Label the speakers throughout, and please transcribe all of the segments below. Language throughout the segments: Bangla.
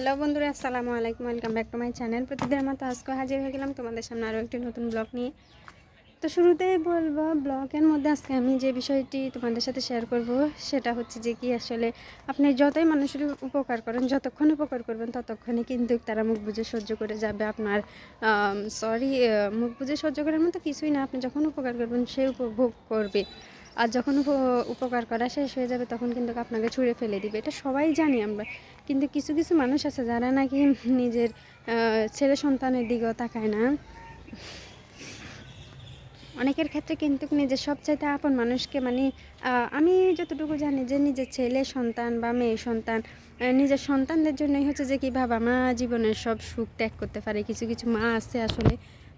Speaker 1: হ্যালো বন্ধুরা, আসসালামু আলাইকুম, welcome back to my channel. প্রতিদিনের মতো আজকে হাজির হয়ে গেলাম তোমাদের সামনে আরও একটি নতুন ব্লগ নিয়ে। তো শুরুতেই বলব, ব্লগের মধ্যে আজকে আমি যে বিষয়টি তোমাদের সাথে শেয়ার করব, সেটা হচ্ছে যে কি আসলে আপনি যতই মানুষের উপকার করেন, যতক্ষণ উপকার করবেন ততক্ষণে কিন্তু তারা মুখ বুঝে সহ্য করে যাবে। আপনার সরি মুখ বুঝে সহ্য করার মতো কিছুই না, আপনি যখন উপকার করবেন, সে উপভোগ করবে। আর যখন উপকার করা শেষ হয়ে যাবে, তখন কিন্তু আপনাকে ছুঁড়ে ফেলে দিবে। এটা সবাই জানি আমরা। কিন্তু কিছু কিছু মানুষ আছে যারা নাকি নিজের ছেলে সন্তানের দিকেও তাকায় না। অনেকের ক্ষেত্রে কিন্তু নিজের সবচাইতে আপন মানুষকে মানে আমি যতটুকু জানি যে নিজের ছেলে সন্তান বা মেয়ে সন্তান নিজের সন্তানদের জন্যই হচ্ছে যে কি বাবা মা জীবনের সব সুখ ত্যাগ করতে পারে। কিছু কিছু মা আছে আসলে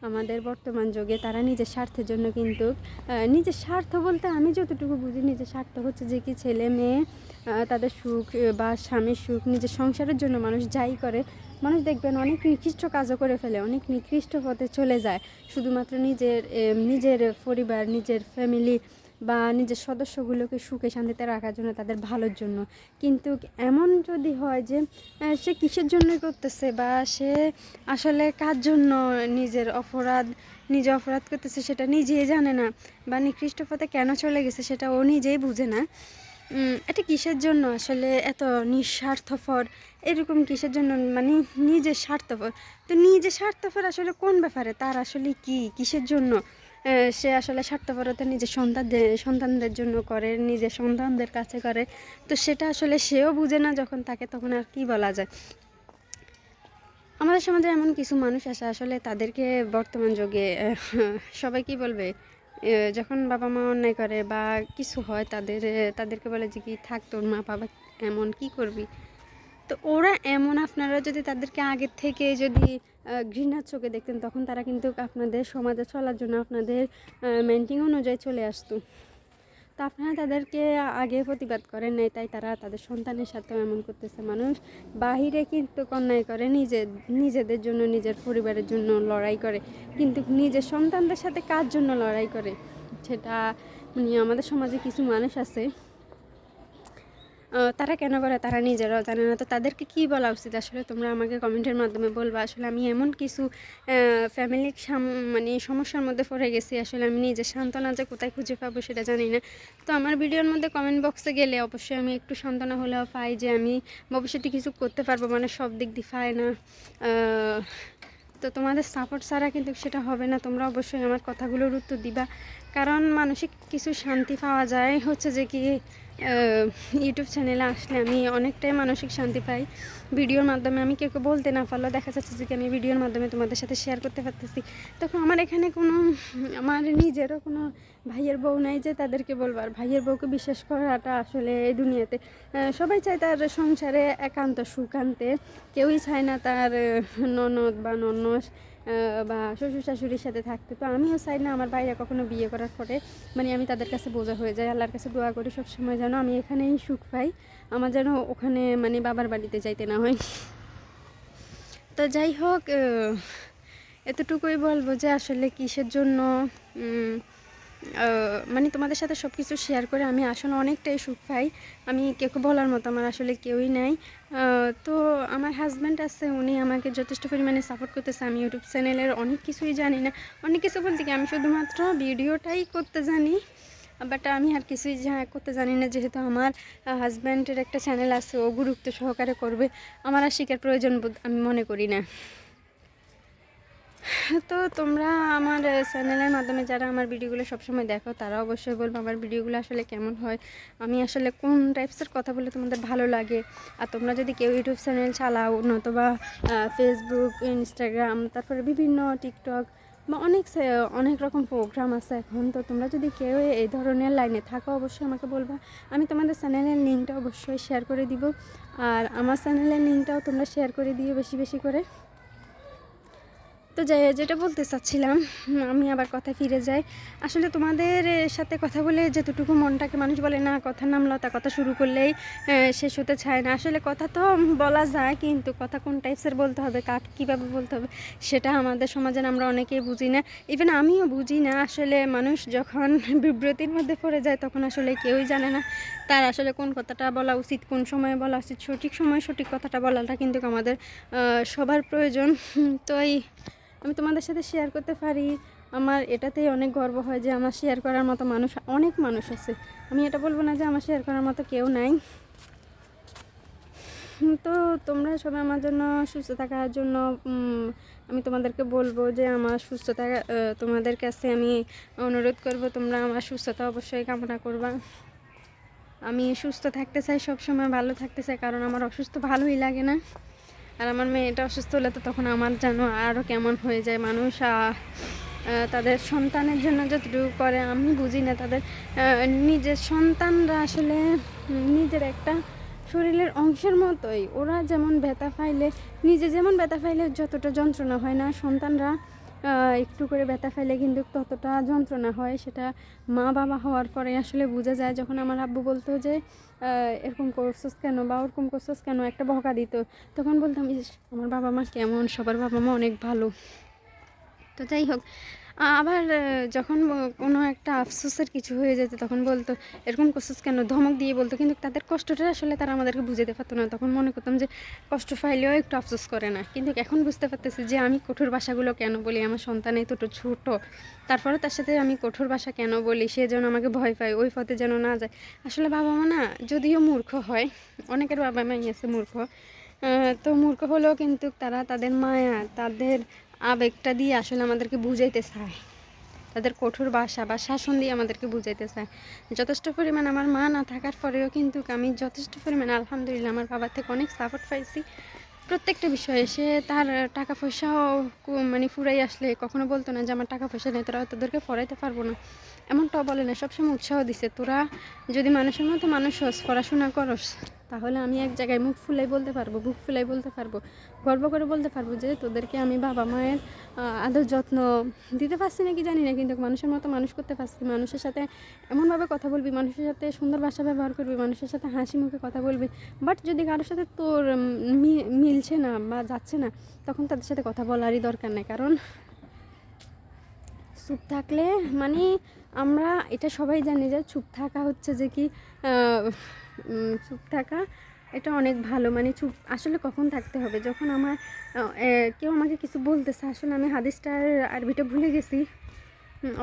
Speaker 1: আমাদের বর্তমান যুগে তারা নিজের স্বার্থের জন্য কিন্তু নিজের স্বার্থ বলতে আমি যতটুকু বুঝি নিজের স্বার্থ হচ্ছে যে কি ছেলে, মেয়ে তাদের সুখ বা স্বামীর সুখ, নিজের সংসারের জন্য মানুষ যাই করে, মানুষ দেখবেন অনেক নিকৃষ্ট কাজও করে ফেলে, অনেক নিকৃষ্ট পথে চলে যায়। শুধুমাত্র নিজের নিজের পরিবার, নিজের ফ্যামিলি বা নিজের সদস্যগুলোকে সুখে শান্তিতে রাখার জন্য তাদের ভালোর জন্য। কিন্তু এমন যদি হয় যে সে কিসের জন্যই করতেছে বা সে আসলে কার জন্য নিজের অপরাধ, নিজে অপরাধ করতেছে সেটা নিজেই জানে না বা নিকৃষ্ট পথে কেন চলে গেছে সেটা ও নিজেই বুঝে না। এটা কিসের জন্য আসলে এত নিঃস্বার্থপর? এরকম কিসের জন্য? মানে নিজের স্বার্থপর। তো নিজের স্বার্থপর আসলে কোন ব্যাপারে? তার আসলে কি? কিসের জন্য? সে আসলে স্বার্থপরতা নিজের সন্তানদের সন্তানদের জন্য করে, নিজের সন্তানদের কাছে করে। তো সেটা আসলে সেও বুঝে না যখন তাকে, তখন আর কি বলা যায়? আমাদের সমাজে এমন কিছু মানুষ আছে আসলে তাদেরকে বর্তমান যুগে সবাই কি বলবে? যখন বাবা মা অন্যায় করে বা কিছু হয় তাদের তাদেরকে বলে যে কি থাক তোর মা বাবা এমন কি করবি? তো ওরা এমন আপনারা যদি তাদেরকে আগের থেকে যদি ঘৃণার চোখে দেখতেন, তখন তারা কিন্তু আপনাদের সমাজে চলার জন্য আপনাদের মেন্টিং অনুযায়ী চলে আসতো। তো আপনারা তাদেরকে আগে প্রতিবাদ করেন নাই, তাই তারা তাদের সন্তানের সাথেও এমন করতেছে। মানুষ বাহিরে কিন্তু অন্যায় করে, নিজে, নিজেদের জন্য, নিজের পরিবারের জন্য লড়াই করে। কিন্তু নিজের সন্তানদের সাথে কার জন্য লড়াই করে? সেটা মানে আমাদের সমাজে কিছু মানুষ আছে তারা কেন করে? তারা নিজেরাও জানে না। তো তাদেরকে কি বলা উচিত? আসলে তোমরা আমাকে কমেন্টের মাধ্যমে বলবা, আসলে আমি এমন কিছু ফ্যামিলির মানে সমস্যার মধ্যে পড়ে গেছি। আসলে আমি নিজের সান্ত্বনা যে কোথায় খুঁজে পাবো সেটা জানি না। তো আমার ভিডিওর মধ্যে কমেন্ট বক্সে গেলে অবশ্যই আমি একটু সান্ত্বনা হলেও পাই যে আমি ভবিষ্যতে কিছু করতে পারব। মানে সব দিক দিয়ে পাই না। তো তোমাদের সাপোর্ট ছাড়া কিন্তু সেটা হবে না। তোমরা অবশ্যই আমার কথাগুলোর উত্তর দিবা। কারণ মানসিক কিছু শান্তি পাওয়া যায়। হচ্ছে যে কি ইউটিউব চ্যানেলে আসলে আমি অনেকটাই মানসিক শান্তি পাই। ভিডিওর মাধ্যমে আমি কেউ কেউ বলতে না পারলেও দেখা যাচ্ছে যে আমি ভিডিওর মাধ্যমে তোমাদের সাথে শেয়ার করতে পারতেছি। তখন আমার এখানে কোনো, আমার নিজেরও কোনো ভাইয়ের বউ নাই যে তাদেরকে বলব। আর ভাইয়ের বউকে বিশ্বাস করাটা আসলে এই দুনিয়াতে সবাই চায় তার সংসারে একান্ত সুখ আনতে। কেউই চায় না তার ননদ বা ননস বা শ্বশুর শাশুড়ির সাথে থাকতে। তো আমিও চাই না আমার বাইরে কখনো বিয়ে করার পরে মানে আমি তাদের কাছে বোঝা হয়ে যাই আল্লাহর কাছে দোয়া করি সবসময় যেন আমি এখানেই সুখ পাই, আমার যেন ওখানে মানে বাবার বাড়িতে যাইতে না হয়। তো যাই হোক এতটুকুই বলব যে আসলে কিসের জন্য মানে তোমাদের সাথে সব কিছু শেয়ার করে আমি আসলে অনেকটাই সুখ পাই। আমি কেউ বলার মতো আমার আসলে কেউই নাই। তো আমার হাজব্যান্ড আছে, উনি আমাকে যথেষ্ট পরিমাণে সাপোর্ট করতেছে। আমি ইউটিউব চ্যানেলের অনেক কিছুই জানি না। অনেক কিছু বলতে কি, আমি শুধুমাত্র ভিডিওটাই করতে জানি। বাট আমি আর কিছুই করতে জানি না, যেহেতু আমার হাজব্যান্ডের একটা চ্যানেল আছে, ও গুরুত্ব সহকারে করবে। আমার আর শিকার প্রয়োজন আমি মনে করি না। তো তোমরা আমার চ্যানেলের মাধ্যমে যারা আমার ভিডিওগুলো সবসময় দেখো, তারা অবশ্যই বলব আমার ভিডিওগুলো আসলে কেমন হয়। আমি আসলে কোন টাইপসের কথা বলে তোমাদের ভালো লাগে? আর তোমরা যদি কেউ ইউটিউব চ্যানেল চালাও, নতুবা ফেসবুক ইনস্টাগ্রাম তারপরে বিভিন্ন টিকটক বা অনেক অনেক রকম প্রোগ্রাম আছে এখন, তো তোমরা যদি কেউ এই ধরনের লাইনে থাকো, অবশ্যই আমাকে বলবা। আমি তোমাদের চ্যানেলের লিঙ্কটা অবশ্যই শেয়ার করে দিব। আর আমার চ্যানেলের লিঙ্কটাও তোমরা শেয়ার করে দিও বেশি বেশি করে। তো যেটা বলতে চাচ্ছিলাম আমি আবার কথা ফিরে যাই। আসলে তোমাদের সাথে কথা বলে যতটুকু মনটাকে মানুষ বলে, না, কথা নামলো, তা কথা শুরু করলেই শেষ হতে চায় না। আসলে কথা তো বলা যায়, কিন্তু কথা কোন টাইপসের বলতে হবে, কাকে কীভাবে বলতে হবে, সেটা আমাদের সমাজে আমরা অনেকেই বুঝি না। ইভেন আমিও বুঝি না, আসলে মানুষ যখন বিব্রতির মধ্যে পড়ে যায়, তখন আসলে কেউই জানে না তার আসলে কোন কথাটা বলা উচিত, কোন সময়ে বলা উচিত, সঠিক সময়ে সঠিক কথাটা বলাটা কিন্তু আমাদের সবার প্রয়োজন। তো এই আমি তোমাদের সাথে শেয়ার করতে পারি। আমার এটাতেই অনেক গর্ব হয় যে আমার শেয়ার করার মতো মানুষ, অনেক মানুষ আছে। আমি এটা বলব না যে আমার শেয়ার করার মতো কেউ নাই। তো তোমরা সবাই আমার জন্য সুস্থ থাকার জন্য আমি তোমাদেরকে বলব যে আমার সুস্থতা তোমাদের কাছে আমি অনুরোধ করব, তোমরা আমার সুস্থতা অবশ্যই কামনা করবা। আমি সুস্থ থাকতে চাই সব সময় ভালো থাকতে চাই, কারণ আমার অসুস্থ ভালোই লাগে না। আর আমার মেয়েটা অসুস্থ হলে তো তখন আমার যেন আরও কেমন হয়ে যায় মানুষ তাদের সন্তানের জন্য যতটুকু করে আমি বুঝি না, তাদের নিজের সন্তানরা আসলে নিজের একটা শরীরের অংশের মতোই। ওরা যেমন ব্যথা ফাইলে নিজে যেমন ব্যথা ফাইলে যতটা যন্ত্রণা হয় না, সন্তানরা একটু করে ব্যথা ফেলে কিন্তু ততটা যন্ত্রণা হয়, সেটা মা বাবা হওয়ার পরে আসলে বোঝা যায়। যখন আমার আব্বু বলতো যে এরকম করছোস কেন বা ওরকম করছোস কেন, একটা বকা দিত, তখন বলতাম আমার বাবা মা কেমন? সবার বাবা মা অনেক ভালো। তো যাই হোক আবার যখন কোনো একটা আফসোসের কিছু হয়ে যেত, তখন বলতো, এরকম করছিস কেন? ধমক দিয়ে বলতো, কিন্তু তাদের কষ্টটা আসলে তারা আমাদেরকে বুঝাতে পারতো না। তখন মনে করতাম যে, কষ্ট পাইলেও একটু আফসোস করে না। কিন্তু এখন বুঝতে পারতেছি যে, আমি কঠোর ভাষাগুলো কেন বলি? আমার সন্তান এই তো ছোট। তারপরে তার সাথে আমি কঠোর ভাষা কেন বলি? সে যেন আমাকে ভয় পায়, ওই পথে যেন না যায়। আসলে বাবা মা না, যদিও মূর্খ হয়, অনেকের বাবা মাই আছে মূর্খ। তো মূর্খ হলেও কিন্তু তারা তাদের মায়া, তাদের আবেগটা দিয়ে আসলে আমাদেরকে বুঝাইতে চায়। তাদের কঠোর বাসা বা শাসন দিয়ে আমাদেরকে বুঝাইতে চায়। যথেষ্ট পরিমাণ আমার মা না থাকার পরেও কিন্তু আমি যথেষ্ট পরিমাণ আলহামদুলিল্লাহ আমার বাবার থেকে অনেক সাপোর্ট পাইছি। প্রত্যেকটা বিষয়ে সে তার টাকা পয়সাও মানে ফুরাই আসলে কখনো বলতো না যে, আমার টাকা পয়সা নেই, তোরা তোদেরকে পড়াইতে পারব না। এমনটাও বলে না, সবসময় উৎসাহ দিছে, তোরা যদি মানুষের মতো মানুষ হস, পড়াশোনা করস তাহলে আমি এক জায়গায় মুখ ফুলাই বলতে পারব, বুক ফুলাই বলতে পারব, গর্ব করে বলতে পারব যে তোদেরকে আমি বাবা মায়ের আদর যত্ন দিতে পারছি নাকি জানি না, কিন্তু মানুষের মতো মানুষ করতে পারছি। মানুষের সাথে এমনভাবে কথা বলবি, মানুষের সাথে সুন্দর ভাষা ব্যবহার করবি, মানুষের সাথে হাসি মুখে কথা বলবি বাট যদি কারোর সাথে তোর মিলছে না বা যাচ্ছে না, তখন তাদের সাথে কথা বলারই দরকার নেই। কারণ চুপ থাকলে? মানে আমরা, এটা সবাই জানি যে চুপ থাকা হচ্ছে যে কি চুপ থাকা, এটা অনেক ভালো। মানে চুপ, আসলে কখন থাকতে হবে? যখন আমার কেউ আমাকে কিছু বলতেছে, আসলে আমি হাদিসটার আরবিটা ভুলে গেছি।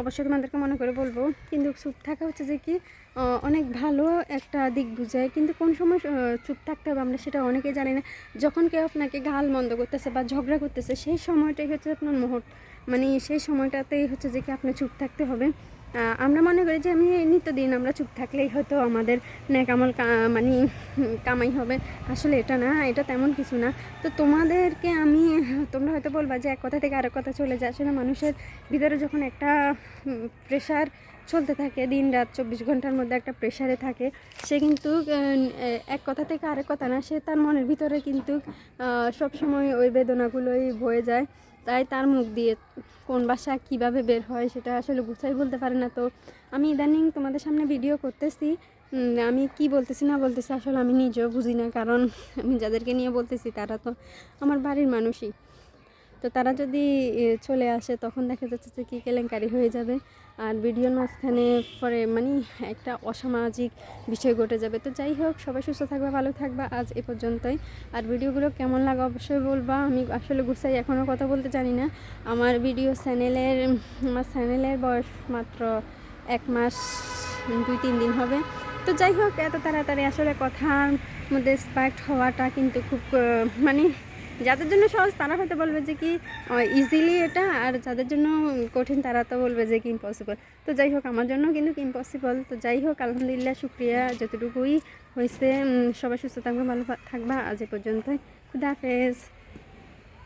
Speaker 1: অবশ্যই তোমাদেরকে মনে করে বলব। কিন্তু চুপ থাকা হচ্ছে যে কি অনেক ভালো একটা দিক বুঝায়। কিন্তু কোন সময় চুপ থাকতে হবে আমরা সেটা অনেকেই জানি না। যখন কেউ আপনাকে গাল মন্দ করতেছে বা ঝগড়া করতেছে, সেই সময়টাই হচ্ছে আপনার মুহূর্ত। মানে সেই সময়টাতেই হচ্ছে যে কি আপনি চুপ থাকতে হবে। আমরা মনে করি যে আমি নিত্যদিন আমরা চুপ থাকলেই হয়তো আমাদের ন্যাকামল মানে কামাই হবে। আসলে এটা না, এটা তেমন কিছু না। তো তোমাদেরকে আমি, তোমরা হয়তো বলবা যে এক কথা থেকে আরেক কথা চলে যায়। আসলে মানুষের ভিতরে যখন একটা প্রেশার চলতে থাকে দিন রাত চব্বিশ ঘণ্টার মধ্যে একটা প্রেশারে থাকে, সে কিন্তু এক কথা থেকে আরেক কথা না, সে তার মনের ভিতরে কিন্তু সব সময় ওই বেদনাগুলোই বয়ে যায়। তাই তার মুখ দিয়ে কোন বাসা কীভাবে বের হয় সেটা আসলে গুছাই বলতে পারে না। তো আমি ইদানিং তোমাদের সামনে ভিডিও করতেছি। আমি কি বলতেছি না বলতেছি আসলে আমি নিজেও বুঝি না। কারণ আমি যাদেরকে নিয়ে বলতেছি তারা তো আমার বাড়ির মানুষই। তো তারা যদি চলে আসে, তখন দেখা যাচ্ছে যে কী কেলেঙ্কারি হয়ে যাবে। আর ভিডিওর মাঝখানে পরে মানে একটা অসামাজিক বিষয় ঘটে যাবে। তো যাই হোক, সবাই সুস্থ থাকবে, ভালো থাকবা আজ এ পর্যন্তই। আর ভিডিওগুলো কেমন লাগে অবশ্যই বলবা। আমি আসলে গুছাই এখনও কথা বলতে জানি না। আমার ভিডিও চ্যানেলের, আমার চ্যানেলের বয়স মাত্র এক মাস, দুই, তিন দিন হবে। তো যাই হোক, এত তাড়াতাড়ি আসলে কথার মধ্যে স্পার্ট হওয়াটা কিন্তু খুব মানে যাদের জন্য সহজ, তারা হয়তো বলবে যে কি ইজিলি এটা, আর যাদের জন্য কঠিন, তারা তো বলবে যে কি ইম্পসিবল তো যাই হোক, আমার জন্য কিন্তু ইম্পসিবল তো যাই হোক, আলহামদুলিল্লাহ, শুক্রিয়া যতটুকুই হয়েছে। সবাই সুস্থ থাকবে, ভালো থাকবা। আজ এ পর্যন্তই। খুদা হাফেজ।